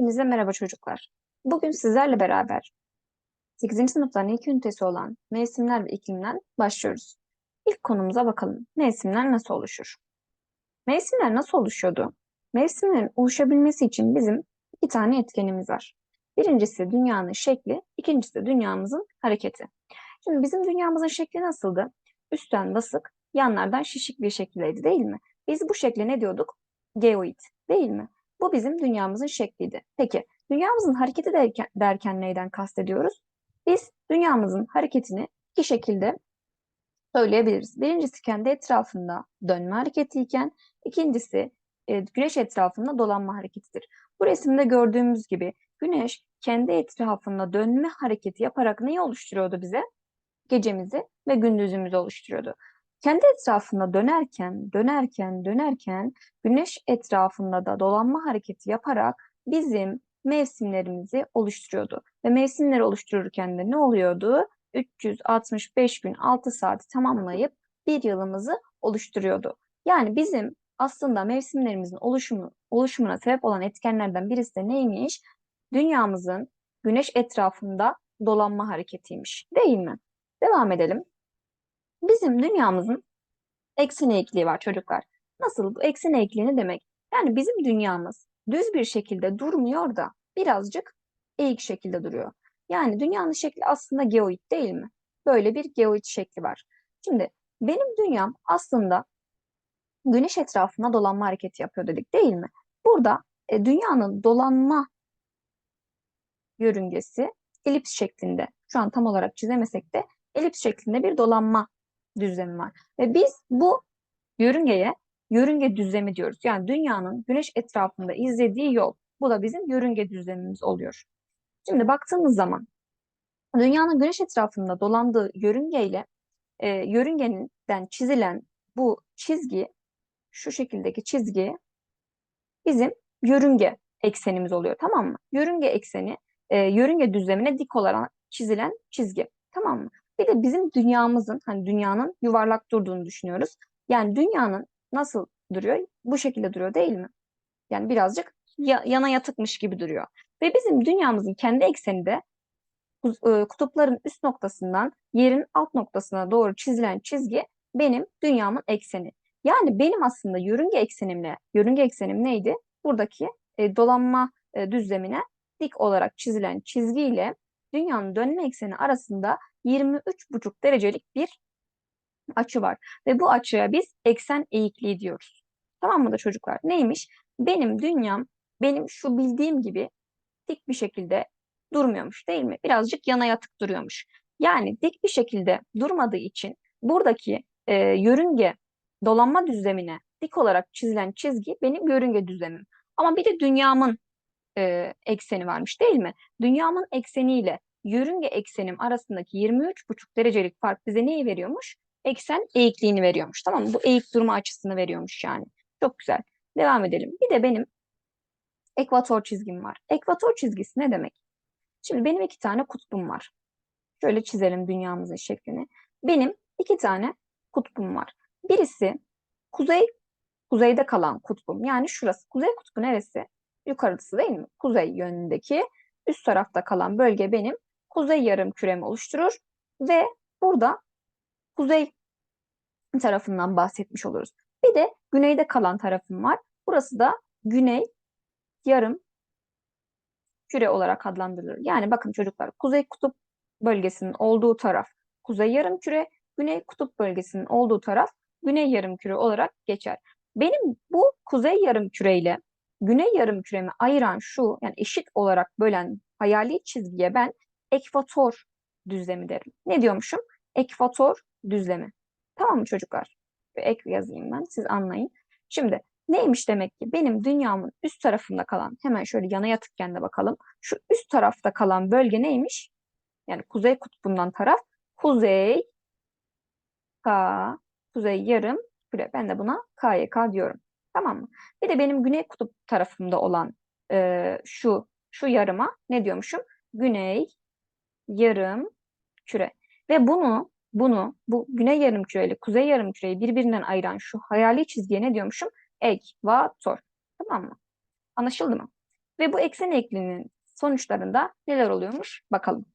Hepinize merhaba çocuklar. Bugün sizlerle beraber 8. sınıfların ilk ünitesi olan mevsimler ve iklimler başlıyoruz. İlk konumuza bakalım. Mevsimler nasıl oluşur? Mevsimler nasıl oluşuyordu? Mevsimlerin oluşabilmesi için bizim iki tane etkenimiz var. Birincisi dünyanın şekli, ikincisi dünyamızın hareketi. Şimdi bizim dünyamızın şekli nasıldı? Üstten basık, yanlardan şişik bir şekildeydi değil mi? Biz bu şekle ne diyorduk? Geoid değil mi? Bu bizim dünyamızın şekliydi. Peki dünyamızın hareketi derken, derken neyden kastediyoruz? Biz dünyamızın hareketini iki şekilde söyleyebiliriz. Birincisi kendi etrafında dönme hareketiyken ikincisi e, güneş etrafında dolanma hareketidir. Bu resimde gördüğümüz gibi güneş kendi etrafında dönme hareketi yaparak neyi oluşturuyordu bize? Gecemizi ve gündüzümüzü oluşturuyordu. Kendi etrafında dönerken, dönerken, dönerken güneş etrafında da dolanma hareketi yaparak bizim mevsimlerimizi oluşturuyordu. Ve mevsimleri oluştururken de ne oluyordu? 365 gün 6 saati tamamlayıp bir yılımızı oluşturuyordu. Yani bizim aslında mevsimlerimizin oluşumu, oluşumuna sebep olan etkenlerden birisi de neymiş? Dünyamızın güneş etrafında dolanma hareketiymiş. Değil mi? Devam edelim. Bizim dünyamızın eksen eğikliği var çocuklar. Nasıl bu eksen eğikliği ne demek? Yani bizim dünyamız düz bir şekilde durmuyor da birazcık eğik şekilde duruyor. Yani dünyanın şekli aslında geoid değil mi? Böyle bir geoid şekli var. Şimdi benim dünyam aslında güneş etrafında dolanma hareketi yapıyor dedik değil mi? Burada e, dünyanın dolanma yörüngesi elips şeklinde. Şu an tam olarak çizemesek de elips şeklinde bir dolanma düzlemi var. Ve biz bu yörüngeye yörünge düzlemi diyoruz. Yani dünyanın güneş etrafında izlediği yol. Bu da bizim yörünge düzlemimiz oluyor. Şimdi baktığımız zaman dünyanın güneş etrafında dolandığı yörüngeyle e, yörüngeden çizilen bu çizgi şu şekildeki çizgi bizim yörünge eksenimiz oluyor tamam mı? Yörünge ekseni e, yörünge düzlemine dik olarak çizilen çizgi tamam mı? Bir de bizim dünyamızın hani dünyanın yuvarlak durduğunu düşünüyoruz. Yani dünyanın nasıl duruyor? Bu şekilde duruyor değil mi? Yani birazcık ya, yana yatıkmış gibi duruyor. Ve bizim dünyamızın kendi ekseni de e, kutupların üst noktasından yerin alt noktasına doğru çizilen çizgi benim dünyamın ekseni. Yani benim aslında yörünge eksenimle, yörünge eksenim neydi? Buradaki e, dolanma e, düzlemine dik olarak çizilen çizgiyle dünyanın dönme ekseni arasında 23,5 derecelik bir açı var. Ve bu açıya biz eksen eğikliği diyoruz. Tamam mı da çocuklar? Neymiş? Benim dünyam benim şu bildiğim gibi dik bir şekilde durmuyormuş değil mi? Birazcık yana yatık duruyormuş. Yani dik bir şekilde durmadığı için buradaki e, yörünge dolanma düzlemine dik olarak çizilen çizgi benim yörünge düzlemim. Ama bir de dünyamın e, ekseni varmış değil mi? Dünyamın ekseniyle yörünge eksenim arasındaki 23,5 derecelik fark bize neyi veriyormuş? Eksen eğikliğini veriyormuş. Tamam mı? Bu eğik durma açısını veriyormuş yani. Çok güzel. Devam edelim. Bir de benim ekvator çizgim var. Ekvator çizgisi ne demek? Şimdi benim iki tane kutbum var. Şöyle çizelim dünyamızın şeklini. Benim iki tane kutbum var. Birisi kuzey kuzeyde kalan kutbum. Yani şurası. Kuzey kutbu neresi? Yukarısı değil mi? Kuzey yönündeki üst tarafta kalan bölge benim kuzey yarım küremi oluşturur ve burada kuzey tarafından bahsetmiş oluruz. Bir de güneyde kalan tarafım var. Burası da güney yarım küre olarak adlandırılır. Yani bakın çocuklar kuzey kutup bölgesinin olduğu taraf kuzey yarım küre, güney kutup bölgesinin olduğu taraf güney yarım küre olarak geçer. Benim bu kuzey yarım küre ile güney yarım küremi ayıran şu yani eşit olarak bölen hayali çizgiye ben ekvator düzlemi derim. Ne diyormuşum? Ekvator düzlemi. Tamam mı çocuklar? Bir ek yazayım ben siz anlayın. Şimdi neymiş demek ki benim dünyamın üst tarafında kalan hemen şöyle yana yatıkken de bakalım. Şu üst tarafta kalan bölge neymiş? Yani kuzey kutbundan taraf kuzey K kuzey yarım küre. Ben de buna KYK diyorum. Tamam mı? Bir de benim güney kutup tarafımda olan e, şu şu yarıma ne diyormuşum? Güney yarım küre. Ve bunu bunu bu güney yarım küre ile kuzey yarım küreyi birbirinden ayıran şu hayali çizgiye ne diyormuşum? Ekvator. Tamam mı? Anlaşıldı mı? Ve bu eksen eğikliğinin sonuçlarında neler oluyormuş bakalım.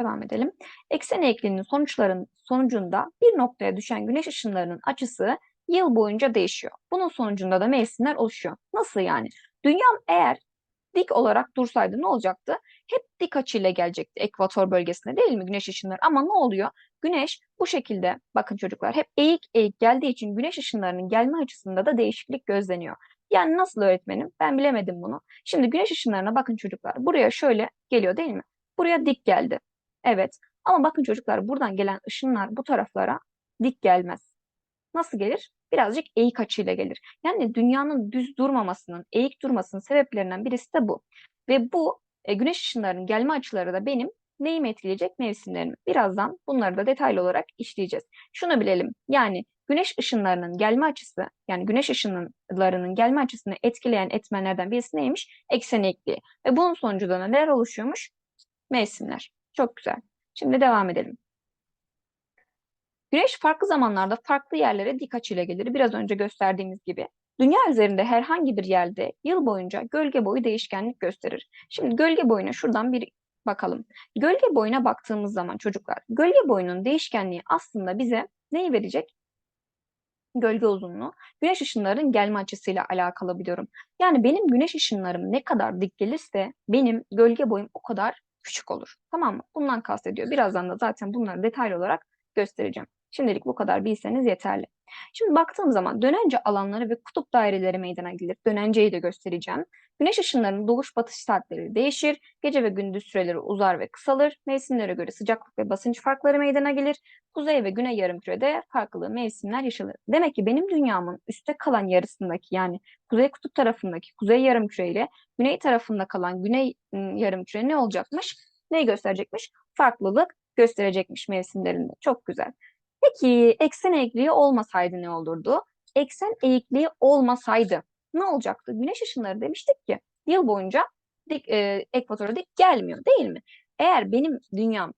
Devam edelim. Eksen eğikliğinin sonuçların sonucunda bir noktaya düşen güneş ışınlarının açısı yıl boyunca değişiyor. Bunun sonucunda da mevsimler oluşuyor. Nasıl yani? Dünyam eğer dik olarak dursaydı ne olacaktı? Hep dik açıyla gelecekti ekvator bölgesine değil mi güneş ışınları? Ama ne oluyor? Güneş bu şekilde bakın çocuklar hep eğik eğik geldiği için güneş ışınlarının gelme açısında da değişiklik gözleniyor. Yani nasıl öğretmenim? Ben bilemedim bunu. Şimdi güneş ışınlarına bakın çocuklar. Buraya şöyle geliyor değil mi? Buraya dik geldi. Evet. Ama bakın çocuklar buradan gelen ışınlar bu taraflara dik gelmez. Nasıl gelir? Birazcık eğik açıyla gelir. Yani dünyanın düz durmamasının, eğik durmasının sebeplerinden birisi de bu. Ve bu e, güneş ışınlarının gelme açıları da benim neyimi etkileyecek? Mevsimlerimi. Birazdan bunları da detaylı olarak işleyeceğiz. Şunu bilelim. Yani güneş ışınlarının gelme açısı, yani güneş ışınlarının gelme açısını etkileyen etmenlerden birisi neymiş? Eksen eğikliği. Ve bunun sonucunda neler oluşuyormuş? Mevsimler. Çok güzel. Şimdi devam edelim. Güneş farklı zamanlarda farklı yerlere dik açıyla gelir. Biraz önce gösterdiğimiz gibi. Dünya üzerinde herhangi bir yerde yıl boyunca gölge boyu değişkenlik gösterir. Şimdi gölge boyuna şuradan bir bakalım. Gölge boyuna baktığımız zaman çocuklar, gölge boyunun değişkenliği aslında bize neyi verecek? Gölge uzunluğu, güneş ışınlarının gelme açısıyla alakalı biliyorum. Yani benim güneş ışınlarım ne kadar dik gelirse benim gölge boyum o kadar küçük olur. Tamam mı? Bundan kastediyor. Birazdan da zaten bunları detaylı olarak göstereceğim. Şimdilik bu kadar bilseniz yeterli. Şimdi baktığım zaman dönence alanları ve kutup daireleri meydana gelir. Dönenceyi de göstereceğim. Güneş ışınlarının doğuş batış saatleri değişir. Gece ve gündüz süreleri uzar ve kısalır. Mevsimlere göre sıcaklık ve basınç farkları meydana gelir. Kuzey ve güney yarımkürede farklı mevsimler yaşanır. Demek ki benim dünyamın üstte kalan yarısındaki yani kuzey kutup tarafındaki kuzey yarımküre ile güney tarafında kalan güney ıı, yarımküre ne olacakmış? Neyi gösterecekmiş? Farklılık gösterecekmiş mevsimlerinde. Çok güzel. Peki eksen eğikliği olmasaydı ne olurdu? Eksen eğikliği olmasaydı ne olacaktı? Güneş ışınları demiştik ki yıl boyunca dik, e, ekvatora dik gelmiyor değil mi? Eğer benim dünyam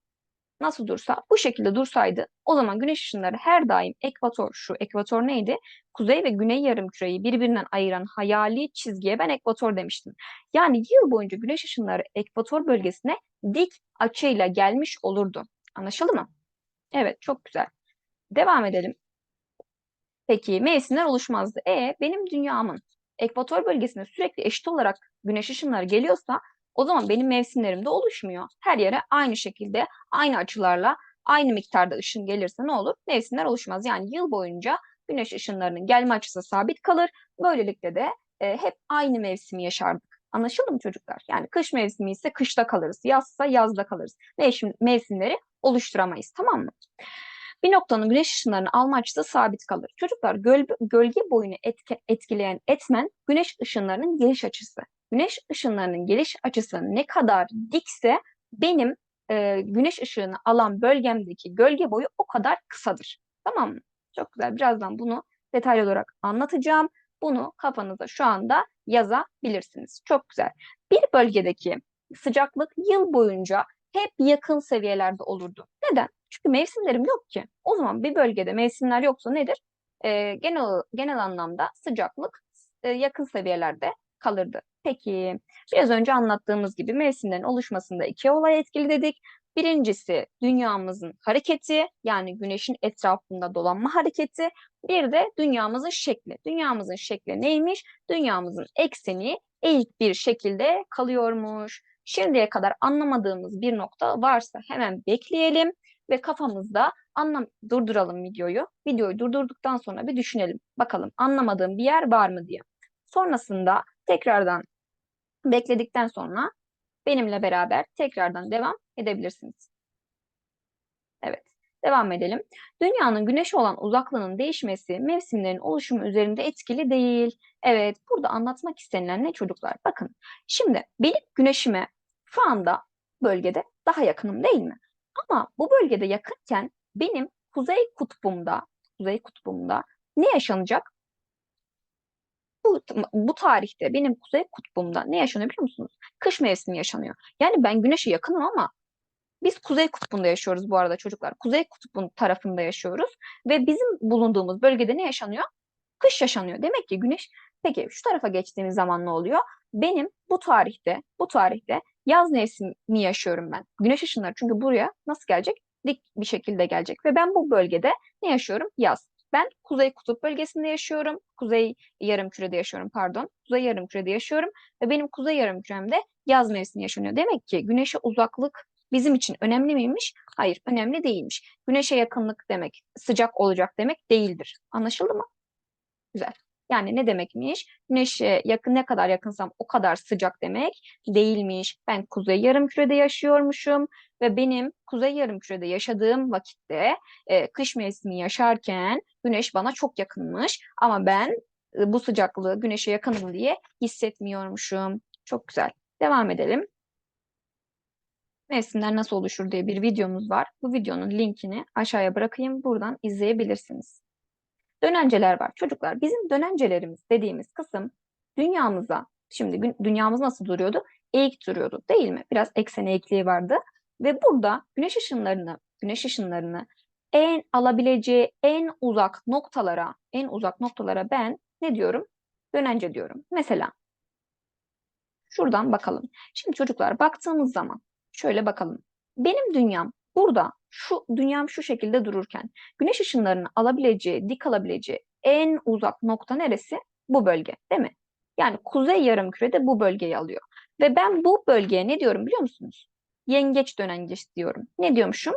nasıl dursa bu şekilde dursaydı o zaman güneş ışınları her daim ekvator şu ekvator neydi? Kuzey ve güney yarımküreyi birbirinden ayıran hayali çizgiye ben ekvator demiştim. Yani yıl boyunca güneş ışınları ekvator bölgesine dik açıyla gelmiş olurdu. Anlaşıldı mı? Evet çok güzel. Devam edelim. Peki mevsimler oluşmazdı. E benim dünyamın ekvator bölgesine sürekli eşit olarak güneş ışınları geliyorsa o zaman benim mevsimlerim de oluşmuyor. Her yere aynı şekilde aynı açılarla aynı miktarda ışın gelirse ne olur? Mevsimler oluşmaz. Yani yıl boyunca güneş ışınlarının gelme açısı sabit kalır. Böylelikle de e, hep aynı mevsimi yaşardık. Anlaşıldı mı çocuklar? Yani kış mevsimi ise kışta kalırız, yazsa yazda kalırız. Mevsim, mevsimleri oluşturamayız tamam mı? Bir noktanın güneş ışınlarını alma açısı sabit kalır. Çocuklar göl, gölge boyunu etke, etkileyen etmen güneş ışınlarının geliş açısı. Güneş ışınlarının geliş açısı ne kadar dikse benim e, güneş ışığını alan bölgemdeki gölge boyu o kadar kısadır. Tamam mı? Çok güzel. Birazdan bunu detaylı olarak anlatacağım. Bunu kafanıza şu anda yazabilirsiniz. Çok güzel. Bir bölgedeki sıcaklık yıl boyunca hep yakın seviyelerde olurdu. Neden? Çünkü mevsimlerim yok ki. O zaman bir bölgede mevsimler yoksa nedir? E, genel genel anlamda sıcaklık e, yakın seviyelerde kalırdı. Peki biraz önce anlattığımız gibi mevsimlerin oluşmasında iki olay etkili dedik. Birincisi dünyamızın hareketi yani güneşin etrafında dolanma hareketi. Bir de dünyamızın şekli. Dünyamızın şekli neymiş? Dünyamızın ekseni eğik bir şekilde kalıyormuş. Şimdiye kadar anlamadığımız bir nokta varsa hemen bekleyelim ve kafamızda anlam durduralım videoyu. Videoyu durdurduktan sonra bir düşünelim. Bakalım anlamadığım bir yer var mı diye. Sonrasında tekrardan bekledikten sonra benimle beraber tekrardan devam edebilirsiniz. Devam edelim. Dünyanın güneşe olan uzaklığının değişmesi mevsimlerin oluşumu üzerinde etkili değil. Evet, burada anlatmak istenilen ne çocuklar? Bakın, şimdi benim güneşime şu anda bölgede daha yakınım değil mi? Ama bu bölgede yakınken benim kuzey kutbumda, kuzey kutbumda ne yaşanacak? Bu, bu tarihte benim kuzey kutbumda ne yaşanıyor biliyor musunuz? Kış mevsimi yaşanıyor. Yani ben güneşe yakınım ama biz kuzey kutbunda yaşıyoruz bu arada çocuklar. Kuzey kutbun tarafında yaşıyoruz ve bizim bulunduğumuz bölgede ne yaşanıyor? kış yaşanıyor. Demek ki güneş peki şu tarafa geçtiğimiz zaman ne oluyor? Benim bu tarihte bu tarihte yaz mevsimi yaşıyorum ben. Güneş ışınları çünkü buraya nasıl gelecek? Dik bir şekilde gelecek ve ben bu bölgede ne yaşıyorum? Yaz. Ben Kuzey Kutup bölgesinde yaşıyorum. Kuzey yarımkürede yaşıyorum pardon. Kuzey yarımkürede yaşıyorum ve benim kuzey yarımküremde yaz mevsimi yaşanıyor. Demek ki güneşe uzaklık bizim için önemli miymiş? Hayır, önemli değilmiş. Güneşe yakınlık demek, sıcak olacak demek değildir. Anlaşıldı mı? Güzel. Yani ne demekmiş? Güneşe yakın ne kadar yakınsam o kadar sıcak demek değilmiş. Ben kuzey yarımkürede yaşıyormuşum ve benim kuzey yarımkürede yaşadığım vakitte e, kış mevsimi yaşarken güneş bana çok yakınmış ama ben e, bu sıcaklığı güneşe yakınım diye hissetmiyormuşum. Çok güzel. Devam edelim. Mevsimler nasıl oluşur diye bir videomuz var. Bu videonun linkini aşağıya bırakayım. Buradan izleyebilirsiniz. Dönenceler var. Çocuklar bizim dönencelerimiz dediğimiz kısım dünyamıza, şimdi dünyamız nasıl duruyordu? Eğik duruyordu değil mi? Biraz eksen eğikliği vardı. Ve burada güneş ışınlarını, güneş ışınlarını en alabileceği en uzak noktalara, en uzak noktalara ben ne diyorum? Dönence diyorum. Mesela şuradan bakalım. Şimdi çocuklar baktığımız zaman şöyle bakalım. Benim dünyam burada şu dünyam şu şekilde dururken güneş ışınlarını alabileceği, dik alabileceği en uzak nokta neresi? Bu bölge değil mi? Yani kuzey yarımkürede bu bölgeyi alıyor. Ve ben bu bölgeye ne diyorum biliyor musunuz? Yengeç dönencesi diyorum. Ne diyormuşum?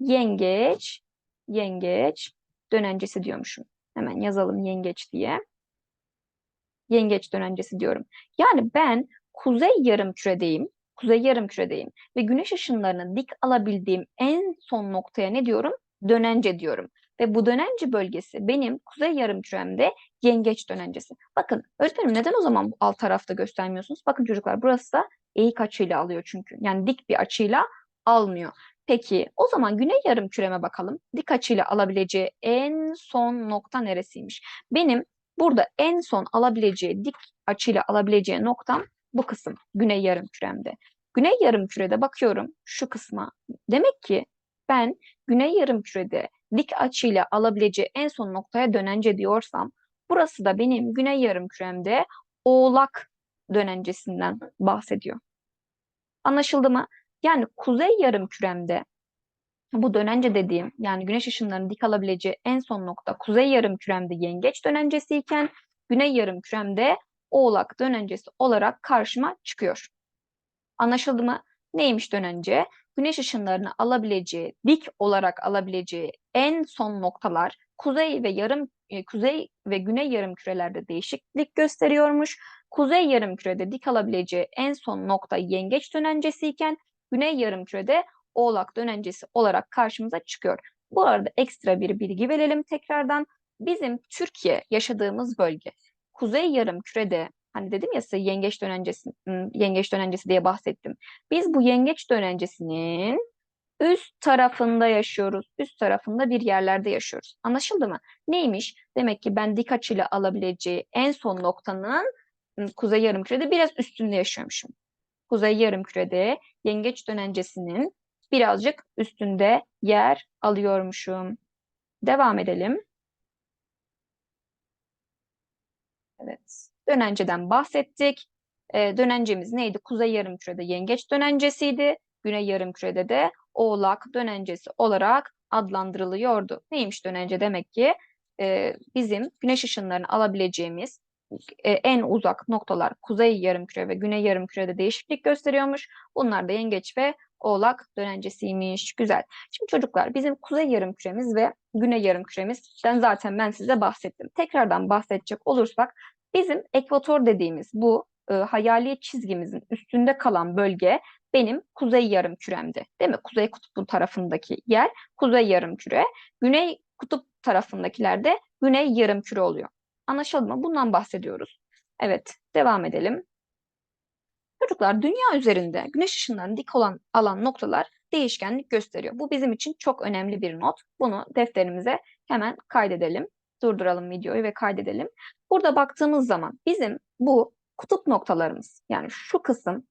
Yengeç, yengeç dönencesi diyormuşum. Hemen yazalım yengeç diye. Yengeç dönencesi diyorum. Yani ben kuzey yarımküredeyim kuzey yarımküredeyim ve güneş ışınlarını dik alabildiğim en son noktaya ne diyorum? Dönence diyorum. Ve bu dönence bölgesi benim kuzey yarımküremde yengeç dönencesi. Bakın öğretmenim neden o zaman bu alt tarafta göstermiyorsunuz? Bakın çocuklar burası da eğik açıyla alıyor çünkü. Yani dik bir açıyla almıyor. Peki o zaman güney yarımküreme bakalım. Dik açıyla alabileceği en son nokta neresiymiş? Benim burada en son alabileceği dik açıyla alabileceği noktam bu kısım güney yarımküremde. Güney yarımkürede bakıyorum şu kısma. Demek ki ben güney yarımkürede dik açıyla alabileceği en son noktaya dönence diyorsam burası da benim güney yarımküremde oğlak dönencesinden bahsediyor. Anlaşıldı mı? Yani kuzey yarımküremde bu dönence dediğim yani güneş ışınlarının dik alabileceği en son nokta kuzey yarımküremde yengeç dönencesi iken güney yarımküremde oğlak dönencesi olarak karşıma çıkıyor. Anlaşıldı mı? Neymiş dönence? Güneş ışınlarını alabileceği, dik olarak alabileceği en son noktalar kuzey ve yarım e, kuzey ve güney yarım kürelerde değişiklik gösteriyormuş. Kuzey yarım kürede dik alabileceği en son nokta yengeç dönencesi iken güney yarım kürede oğlak dönencesi olarak karşımıza çıkıyor. Bu arada ekstra bir bilgi verelim tekrardan. Bizim Türkiye yaşadığımız bölge kuzey yarım kürede hani dedim ya size yengeç dönencesi yengeç dönencesi diye bahsettim. Biz bu yengeç dönencesinin üst tarafında yaşıyoruz. Üst tarafında bir yerlerde yaşıyoruz. Anlaşıldı mı? Neymiş? Demek ki ben dik açıyla alabileceği en son noktanın kuzey yarım kürede biraz üstünde yaşıyormuşum. Kuzey yarım kürede yengeç dönencesinin birazcık üstünde yer alıyormuşum. Devam edelim. Evet. Dönenceden bahsettik. E, dönencemiz neydi? Kuzey yarımkürede yengeç dönencesiydi. Güney yarımkürede de oğlak dönencesi olarak adlandırılıyordu. Neymiş dönence? Demek ki e, bizim güneş ışınlarını alabileceğimiz e, en uzak noktalar kuzey yarımküre ve güney yarımkürede değişiklik gösteriyormuş. Bunlar da yengeç ve oğlak dönencesiymiş. Güzel. Şimdi çocuklar bizim kuzey yarımküremiz ve güney yarımküremizden zaten ben size bahsettim. Tekrardan bahsedecek olursak bizim ekvator dediğimiz bu e, hayali çizgimizin üstünde kalan bölge benim kuzey yarımküremde. Değil mi? Kuzey kutbu tarafındaki yer kuzey yarımküre. Güney kutup tarafındakiler de güney yarımküre oluyor. Anlaşıldı mı? Bundan bahsediyoruz. Evet, devam edelim. Çocuklar dünya üzerinde güneş ışınlarının dik olan alan noktalar değişkenlik gösteriyor. Bu bizim için çok önemli bir not. Bunu defterimize hemen kaydedelim. Durduralım videoyu ve kaydedelim. Burada baktığımız zaman bizim bu kutup noktalarımız yani şu kısım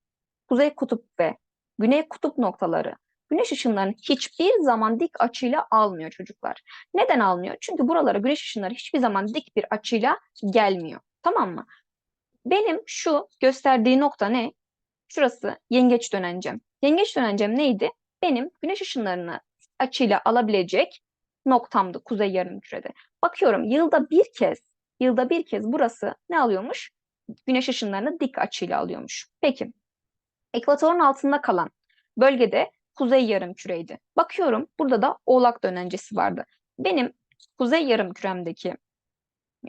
kuzey kutup ve güney kutup noktaları güneş ışınlarını hiçbir zaman dik açıyla almıyor çocuklar. Neden almıyor? Çünkü buralara güneş ışınları hiçbir zaman dik bir açıyla gelmiyor. Tamam mı? Benim şu gösterdiği nokta ne? Şurası yengeç dönencem. Yengeç dönencem neydi? Benim güneş ışınlarını açıyla alabilecek noktamdı kuzey yarımkürede. Bakıyorum yılda bir kez, yılda bir kez burası ne alıyormuş? Güneş ışınlarını dik açıyla alıyormuş. Peki, ekvatorun altında kalan bölgede kuzey yarımküreydi. Bakıyorum burada da oğlak dönencesi vardı. Benim kuzey yarımküremdeki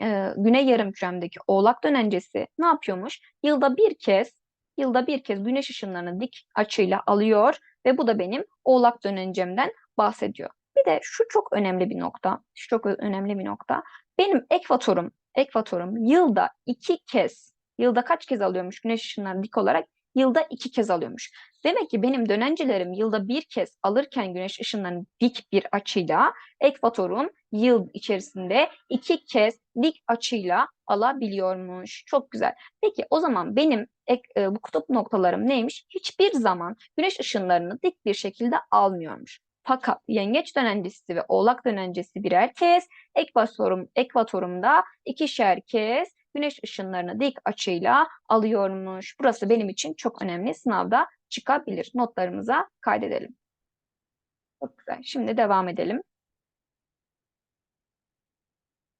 e, güney yarımküremdeki oğlak dönencesi ne yapıyormuş? Yılda bir kez yılda bir kez güneş ışınlarını dik açıyla alıyor ve bu da benim oğlak dönencemden bahsediyor. Bir de şu çok önemli bir nokta, şu çok önemli bir nokta. Benim ekvatorum, ekvatorum yılda iki kez, yılda kaç kez alıyormuş güneş ışınlarını dik olarak? Yılda iki kez alıyormuş. Demek ki benim dönencelerim yılda bir kez alırken güneş ışınlarını dik bir açıyla ekvatorum yıl içerisinde iki kez dik açıyla alabiliyormuş. Çok güzel. Peki o zaman benim ek, e, bu kutup noktalarım neymiş? Hiçbir zaman güneş ışınlarını dik bir şekilde almıyormuş. Fakat yengeç dönencesi ve oğlak dönencesi birer kez, ekvatorum, ekvatorumda ikişer kez güneş ışınlarını dik açıyla alıyormuş. Burası benim için çok önemli. Sınavda çıkabilir. Notlarımıza kaydedelim. Çok güzel. Şimdi devam edelim.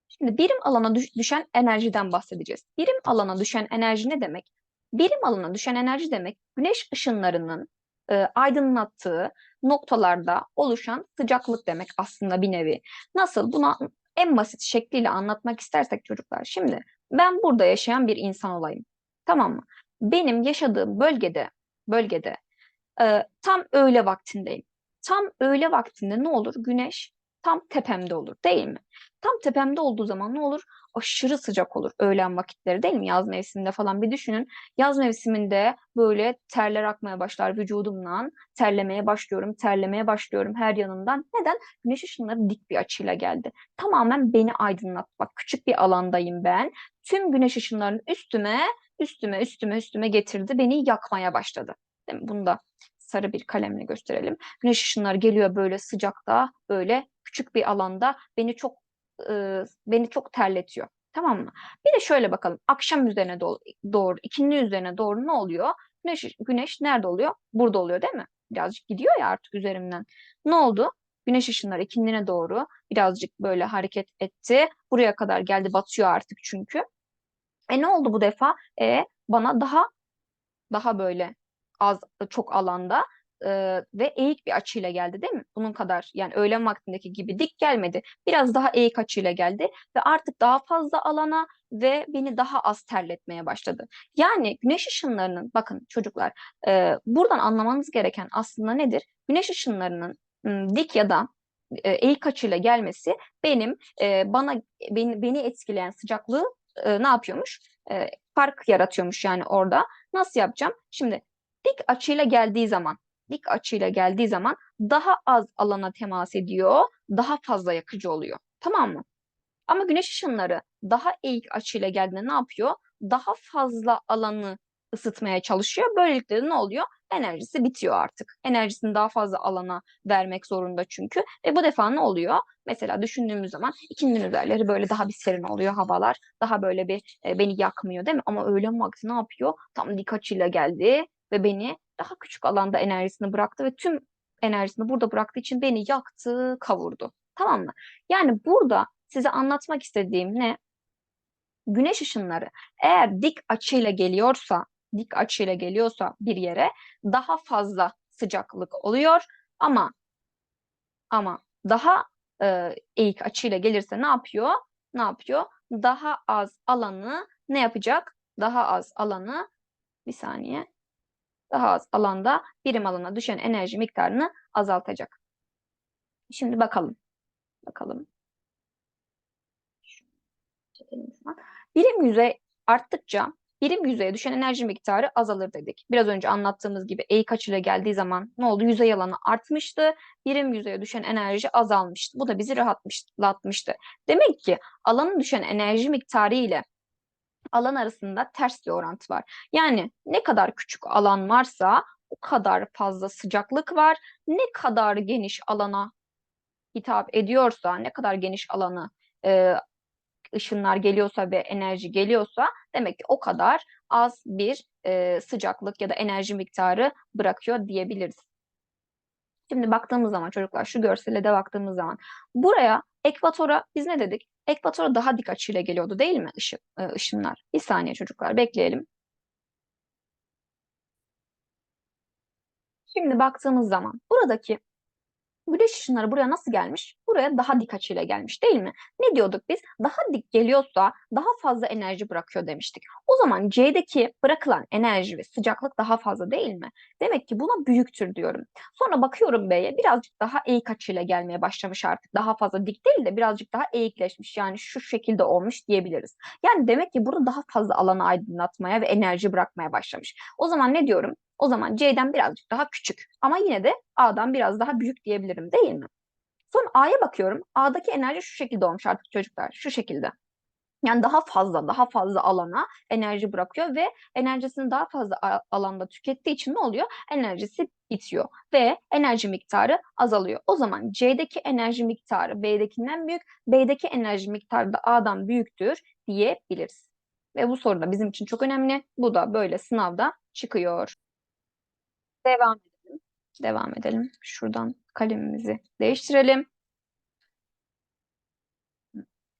Şimdi birim alana düşen enerjiden bahsedeceğiz. Birim alana düşen enerji ne demek? Birim alana düşen enerji demek güneş ışınlarının e, aydınlattığı noktalarda oluşan sıcaklık demek aslında bir nevi. Nasıl? Buna en basit şekliyle anlatmak istersek çocuklar. Şimdi ben burada yaşayan bir insan olayım. Tamam mı? Benim yaşadığım bölgede bölgede e, tam öğle vaktindeyim. Tam öğle vaktinde ne olur? Güneş tam tepemde olur değil mi? Tam tepemde olduğu zaman ne olur? Aşırı sıcak olur öğlen vakitleri değil mi? Yaz mevsiminde falan bir düşünün. Yaz mevsiminde böyle terler akmaya başlar vücudumdan. Terlemeye başlıyorum, terlemeye başlıyorum her yanımdan. Neden? Güneş ışınları dik bir açıyla geldi. Tamamen beni aydınlat. Bak küçük bir alandayım ben. Tüm güneş ışınlarının üstüme, üstüme, üstüme, üstüme getirdi. Beni yakmaya başladı. Değil mi? Bunu da sarı bir kalemle gösterelim. Güneş ışınları geliyor böyle sıcakta, böyle küçük bir alanda beni çok e, beni çok terletiyor. Tamam mı? Bir de şöyle bakalım. Akşam üzerine doğru, doğru ikindi üzerine doğru ne oluyor? Güneş, güneş nerede oluyor? Burada oluyor değil mi? Birazcık gidiyor ya artık üzerimden. Ne oldu? Güneş ışınları ikindine doğru birazcık böyle hareket etti. Buraya kadar geldi batıyor artık çünkü. E ne oldu bu defa? E bana daha daha böyle az çok alanda e, ve eğik bir açıyla geldi değil mi? Bunun kadar yani öğlen vaktindeki gibi dik gelmedi. Biraz daha eğik açıyla geldi ve artık daha fazla alana ve beni daha az terletmeye başladı. Yani güneş ışınlarının bakın çocuklar e, buradan anlamanız gereken aslında nedir? Güneş ışınlarının m, dik ya da e, eğik açıyla gelmesi benim e, bana beni, beni etkileyen sıcaklığı e, ne yapıyormuş? E, fark yaratıyormuş yani orada. Nasıl yapacağım? Şimdi dik açıyla geldiği zaman dik açıyla geldiği zaman daha az alana temas ediyor, daha fazla yakıcı oluyor. Tamam mı? Ama güneş ışınları daha eğik açıyla geldiğinde ne yapıyor? Daha fazla alanı ısıtmaya çalışıyor. Böylelikle de ne oluyor? Enerjisi bitiyor artık. Enerjisini daha fazla alana vermek zorunda çünkü. Ve bu defa ne oluyor? Mesela düşündüğümüz zaman ikindinin üzerleri böyle daha bir serin oluyor havalar. Daha böyle bir e, beni yakmıyor değil mi? Ama öğlen vakti ne yapıyor? Tam dik açıyla geldi ve beni daha küçük alanda enerjisini bıraktı ve tüm enerjisini burada bıraktığı için beni yaktı, kavurdu. Tamam mı? Yani burada size anlatmak istediğim ne? Güneş ışınları eğer dik açıyla geliyorsa, dik açıyla geliyorsa bir yere daha fazla sıcaklık oluyor ama ama daha e, eğik açıyla gelirse ne yapıyor? Ne yapıyor? Daha az alanı ne yapacak? Daha az alanı bir saniye daha az alanda birim alana düşen enerji miktarını azaltacak. Şimdi bakalım. Bakalım. Birim yüzey arttıkça birim yüzeye düşen enerji miktarı azalır dedik. Biraz önce anlattığımız gibi eğik açıyla geldiği zaman ne oldu? Yüzey alanı artmıştı. Birim yüzeye düşen enerji azalmıştı. Bu da bizi rahatlatmıştı. Demek ki alanın düşen enerji miktarı ile alan arasında ters bir orantı var. Yani ne kadar küçük alan varsa o kadar fazla sıcaklık var. Ne kadar geniş alana hitap ediyorsa, ne kadar geniş alanı e, ışınlar geliyorsa ve enerji geliyorsa demek ki o kadar az bir e, sıcaklık ya da enerji miktarı bırakıyor diyebiliriz. Şimdi baktığımız zaman çocuklar şu görsele de baktığımız zaman buraya ekvatora biz ne dedik? Ekvatora daha dik açıyla geliyordu değil mi ışın, e, ışınlar? Bir saniye çocuklar bekleyelim. Şimdi baktığımız zaman buradaki güneş ışınları buraya nasıl gelmiş? Buraya daha dik açıyla gelmiş değil mi? Ne diyorduk biz? Daha dik geliyorsa daha fazla enerji bırakıyor demiştik. O zaman C'deki bırakılan enerji ve sıcaklık daha fazla değil mi? Demek ki buna büyüktür diyorum. Sonra bakıyorum B'ye birazcık daha eğik açıyla gelmeye başlamış artık. Daha fazla dik değil de birazcık daha eğikleşmiş. Yani şu şekilde olmuş diyebiliriz. Yani demek ki burada daha fazla alanı aydınlatmaya ve enerji bırakmaya başlamış. O zaman ne diyorum? O zaman C'den birazcık daha küçük ama yine de A'dan biraz daha büyük diyebilirim değil mi? Sonra A'ya bakıyorum. A'daki enerji şu şekilde olmuş artık çocuklar. Şu şekilde. Yani daha fazla, daha fazla alana enerji bırakıyor ve enerjisini daha fazla alanda tükettiği için ne oluyor? Enerjisi bitiyor ve enerji miktarı azalıyor. O zaman C'deki enerji miktarı B'dekinden büyük, B'deki enerji miktarı da A'dan büyüktür diyebiliriz. Ve bu soru da bizim için çok önemli. Bu da böyle sınavda çıkıyor. Devam edelim. Devam edelim. Şuradan kalemimizi değiştirelim.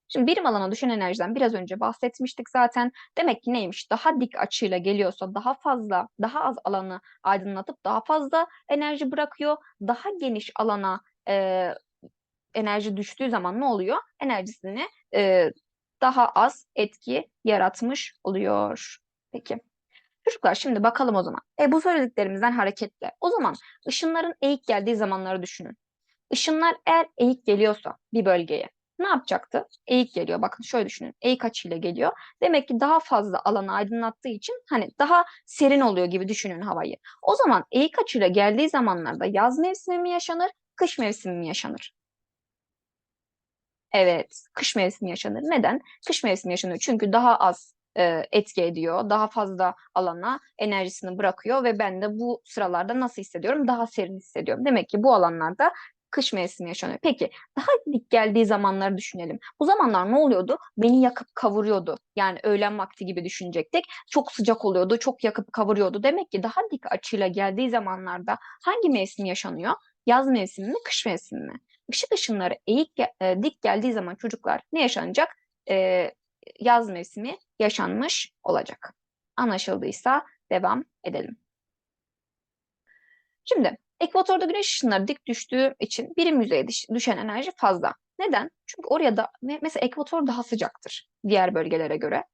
Şimdi birim alana düşen enerjiden biraz önce bahsetmiştik zaten. Demek ki neymiş? Daha dik açıyla geliyorsa daha fazla, daha az alanı aydınlatıp daha fazla enerji bırakıyor. Daha geniş alana e, enerji düştüğü zaman ne oluyor? Enerjisini e, daha az etki yaratmış oluyor. Peki. Çocuklar şimdi bakalım o zaman. E bu söylediklerimizden hareketle. O zaman ışınların eğik geldiği zamanları düşünün. Işınlar eğer eğik geliyorsa bir bölgeye ne yapacaktı? Eğik geliyor. Bakın şöyle düşünün. Eğik açıyla geliyor. Demek ki daha fazla alanı aydınlattığı için hani daha serin oluyor gibi düşünün havayı. O zaman eğik açıyla geldiği zamanlarda yaz mevsimi mi yaşanır, kış mevsimi mi yaşanır? Evet, kış mevsimi yaşanır. Neden? Kış mevsimi yaşanıyor. Çünkü daha az e, etki ediyor. Daha fazla alana enerjisini bırakıyor ve ben de bu sıralarda nasıl hissediyorum? Daha serin hissediyorum. Demek ki bu alanlarda kış mevsimi yaşanıyor. Peki daha dik geldiği zamanları düşünelim. Bu zamanlar ne oluyordu? Beni yakıp kavuruyordu. Yani öğlen vakti gibi düşünecektik. Çok sıcak oluyordu, çok yakıp kavuruyordu. Demek ki daha dik açıyla geldiği zamanlarda hangi mevsim yaşanıyor? Yaz mevsimi mi, kış mevsimi mi? Işık ışınları eğik, e, dik geldiği zaman çocuklar ne yaşanacak? E, yaz mevsimi yaşanmış olacak. Anlaşıldıysa devam edelim. Şimdi ekvatorda güneş ışınları dik düştüğü için birim yüzeye düşen enerji fazla. Neden? Çünkü oraya da mesela ekvator daha sıcaktır diğer bölgelere göre.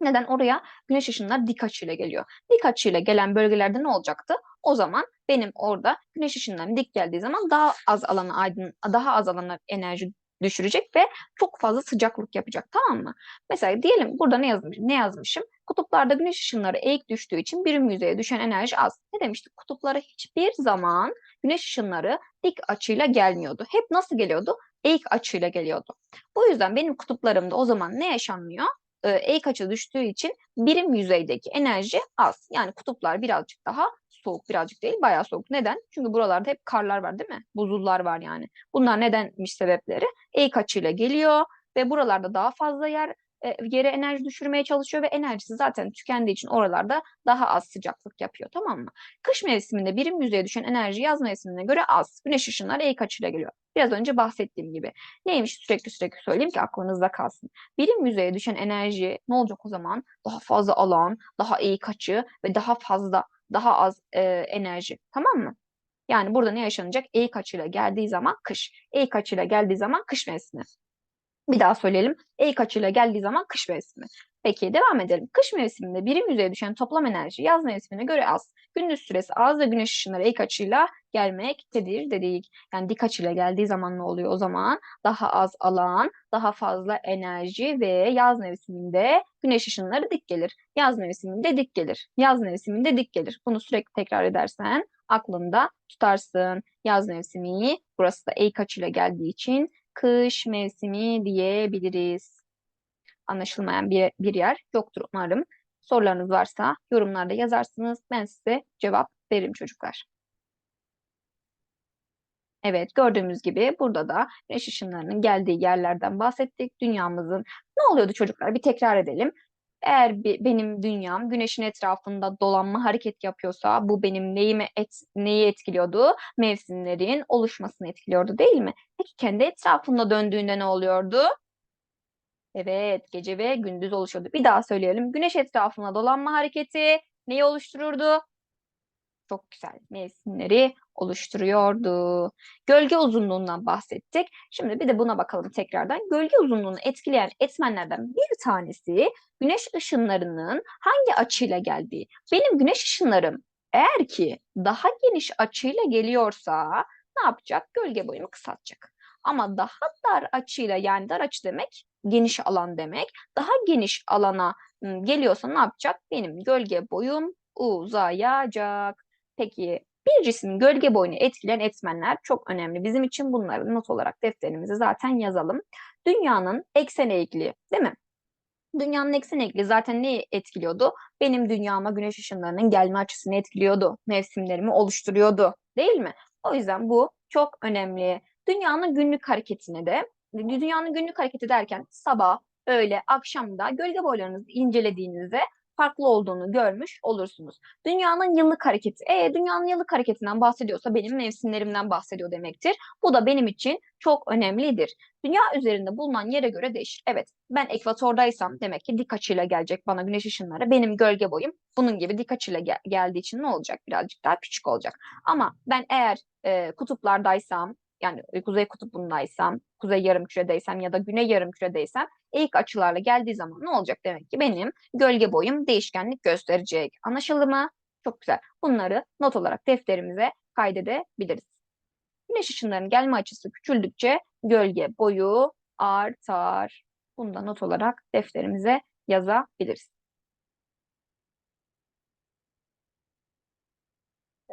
Neden? Oraya güneş ışınları dik açıyla geliyor. Dik açıyla gelen bölgelerde ne olacaktı? O zaman benim orada güneş ışınları dik geldiği zaman daha az alana aydın, daha az alana enerji düşürecek ve çok fazla sıcaklık yapacak tamam mı? Mesela diyelim burada ne yazmış, ne yazmışım? Kutuplarda güneş ışınları eğik düştüğü için birim yüzeye düşen enerji az. Ne demiştik? Kutuplara hiçbir zaman güneş ışınları dik açıyla gelmiyordu. Hep nasıl geliyordu? Eğik açıyla geliyordu. Bu yüzden benim kutuplarımda o zaman ne yaşanmıyor? Ee, eğik açı düştüğü için birim yüzeydeki enerji az. Yani kutuplar birazcık daha soğuk birazcık değil bayağı soğuk. Neden? Çünkü buralarda hep karlar var değil mi? Buzullar var yani. Bunlar nedenmiş sebepleri? Eğik açıyla geliyor ve buralarda daha fazla yer e, yere enerji düşürmeye çalışıyor ve enerjisi zaten tükendiği için oralarda daha az sıcaklık yapıyor tamam mı? Kış mevsiminde birim yüzeye düşen enerji yaz mevsimine göre az. Güneş ışınları eğik açıyla geliyor. Biraz önce bahsettiğim gibi. Neymiş sürekli sürekli söyleyeyim ki aklınızda kalsın. Birim yüzeye düşen enerji ne olacak o zaman? Daha fazla alan, daha eğik açı ve daha fazla daha az e, enerji. Tamam mı? Yani burada ne yaşanacak? Eğik açıyla geldiği zaman kış. Eğik açıyla geldiği zaman kış mevsimi. Bir daha söyleyelim. Eğik açıyla geldiği zaman kış mevsimi. Peki devam edelim. Kış mevsiminde birim yüzeye düşen toplam enerji yaz mevsimine göre az. Gündüz süresi az ve güneş ışınları eğik açıyla gelmektedir dedik. Yani dik açıyla geldiği zaman ne oluyor o zaman? Daha az alan, daha fazla enerji ve yaz mevsiminde güneş ışınları dik gelir. Yaz mevsiminde dik gelir. Yaz mevsiminde dik gelir. Bunu sürekli tekrar edersen aklında tutarsın. Yaz mevsimi burası da eğik açıyla geldiği için kış mevsimi diyebiliriz. Anlaşılmayan bir, bir yer yoktur umarım. Sorularınız varsa yorumlarda yazarsınız. Ben size cevap veririm çocuklar. Evet, gördüğümüz gibi burada da güneş ışınlarının geldiği yerlerden bahsettik. Dünyamızın ne oluyordu çocuklar? Bir tekrar edelim. Eğer bir, benim dünyam güneşin etrafında dolanma hareket yapıyorsa bu benim neyimi et, neyi etkiliyordu? Mevsimlerin oluşmasını etkiliyordu değil mi? Peki kendi etrafında döndüğünde ne oluyordu? Evet, gece ve gündüz oluşuyordu. Bir daha söyleyelim. Güneş etrafında dolanma hareketi neyi oluştururdu? Çok güzel. Mevsimleri oluşturuyordu. Gölge uzunluğundan bahsettik. Şimdi bir de buna bakalım tekrardan. Gölge uzunluğunu etkileyen etmenlerden bir tanesi güneş ışınlarının hangi açıyla geldiği. Benim güneş ışınlarım eğer ki daha geniş açıyla geliyorsa ne yapacak? Gölge boyumu kısaltacak. Ama daha dar açıyla yani dar açı demek geniş alan demek. Daha geniş alana geliyorsa ne yapacak? Benim gölge boyum uzayacak. Peki bir cismin gölge boyunu etkileyen etmenler çok önemli. Bizim için bunları not olarak defterimize zaten yazalım. Dünyanın eksen eğikliği değil mi? Dünyanın eksen eğikliği zaten neyi etkiliyordu? Benim dünyama güneş ışınlarının gelme açısını etkiliyordu. Mevsimlerimi oluşturuyordu değil mi? O yüzden bu çok önemli. Dünyanın günlük hareketine de, dünyanın günlük hareketi derken sabah, öğle, akşamda gölge boylarınızı incelediğinizde farklı olduğunu görmüş olursunuz. Dünyanın yıllık hareketi. E dünyanın yıllık hareketinden bahsediyorsa benim mevsimlerimden bahsediyor demektir. Bu da benim için çok önemlidir. Dünya üzerinde bulunan yere göre değişir. Evet ben ekvatordaysam demek ki dik açıyla gelecek bana güneş ışınları. Benim gölge boyum bunun gibi dik açıyla gel geldiği için ne olacak? Birazcık daha küçük olacak. Ama ben eğer e, kutuplardaysam yani kuzey kutbundaysam, kuzey yarımküredeysem ya da güney yarımküredeysem ilk açılarla geldiği zaman ne olacak demek ki benim gölge boyum değişkenlik gösterecek. Anlaşıldı mı? Çok güzel. Bunları not olarak defterimize kaydedebiliriz. Güneş ışınlarının gelme açısı küçüldükçe gölge boyu artar. Bunu da not olarak defterimize yazabiliriz.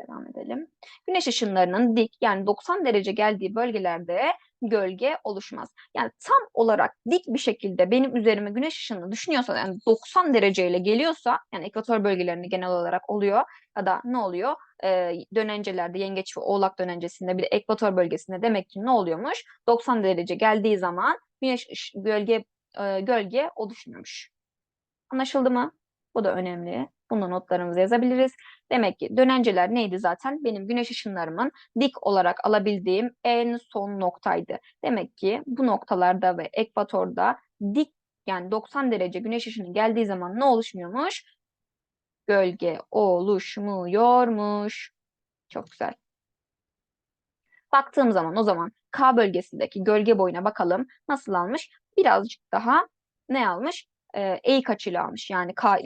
Devam edelim. Güneş ışınlarının dik yani 90 derece geldiği bölgelerde gölge oluşmaz. Yani tam olarak dik bir şekilde benim üzerime güneş ışını düşünüyorsa yani 90 dereceyle geliyorsa yani ekvator bölgelerinde genel olarak oluyor ya da ne oluyor? Ee, dönencelerde yengeç ve oğlak dönencesinde bir de ekvator bölgesinde demek ki ne oluyormuş? 90 derece geldiği zaman güneş gölge e, gölge oluşmuyormuş. Anlaşıldı mı? Bu da önemli. Bunu notlarımıza yazabiliriz. Demek ki dönenceler neydi zaten? Benim güneş ışınlarımın dik olarak alabildiğim en son noktaydı. Demek ki bu noktalarda ve ekvatorda dik yani 90 derece güneş ışını geldiği zaman ne oluşmuyormuş? Gölge oluşmuyormuş. Çok güzel. Baktığım zaman o zaman K bölgesindeki gölge boyuna bakalım. Nasıl almış? Birazcık daha ne almış? E, eğik açıyla almış. Yani K,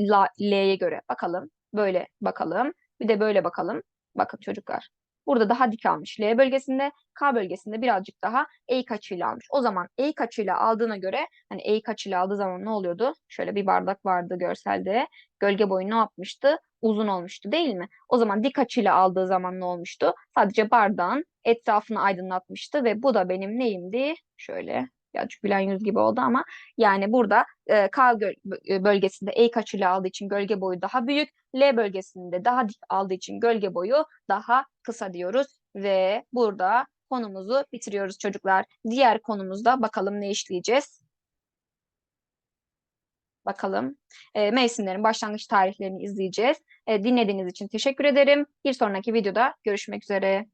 L'ye göre. Bakalım. Böyle bakalım. Bir de böyle bakalım. Bakın çocuklar. Burada daha dik almış L bölgesinde. K bölgesinde birazcık daha eğik açıyla almış. O zaman eğik açıyla aldığına göre hani eğik açıyla aldığı zaman ne oluyordu? Şöyle bir bardak vardı görselde. Gölge boyu ne yapmıştı? Uzun olmuştu değil mi? O zaman dik açıyla aldığı zaman ne olmuştu? Sadece bardağın etrafını aydınlatmıştı ve bu da benim neyimdi? Şöyle birazcık gülen yüz gibi oldu ama yani burada e, K bölgesinde eğik açıyla aldığı için gölge boyu daha büyük. L bölgesinde daha dik aldığı için gölge boyu daha kısa diyoruz ve burada konumuzu bitiriyoruz çocuklar. Diğer konumuzda bakalım ne işleyeceğiz. Bakalım. E, mevsimlerin başlangıç tarihlerini izleyeceğiz. E, dinlediğiniz için teşekkür ederim. Bir sonraki videoda görüşmek üzere.